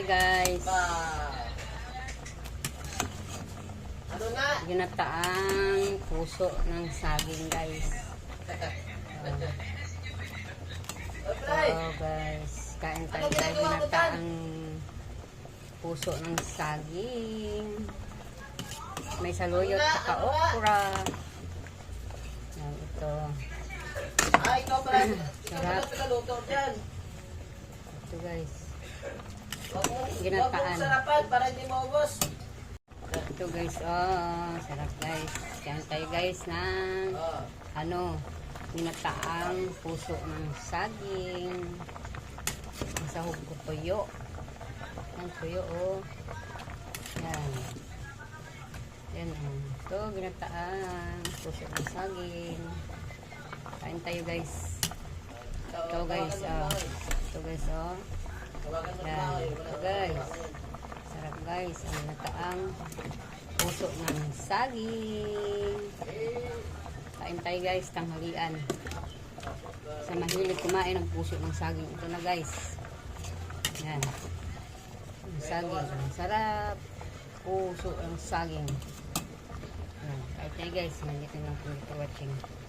tayo guys. Pa. Ano na? Ginataang puso ng saging guys. Apply. Oh guys, kain tayo Ano Ginataang puso ng saging. May saluyot Ano saka Ano okra. Yan, ito. Ah, ikaw pala. Ikaw pala dyan. Ito guys. Ginataan. sarapan para hindi maubos. Ito guys, oh, sarap guys. Kain tayo guys ng Oh. ano, ginataang puso ng saging. Masahog ko tuyo. Yan, tuyo, oh. Yan. Yan, oh. Ito, ginataang puso ng saging. Kain tayo, guys. Ito, guys, oh. Ito, guys, oh. Yan. ako. Ito, guys. Sarap, guys. Ang ginataang puso ng saging. Kain tayo, guys, tanghalian. Sa mahilig kumain ng puso ng saging. Ito na, guys. Yan. Ang saging. Ang sarap. Puso ng saging. Yan. Kain tayo, guys. Nandito lang po for watching.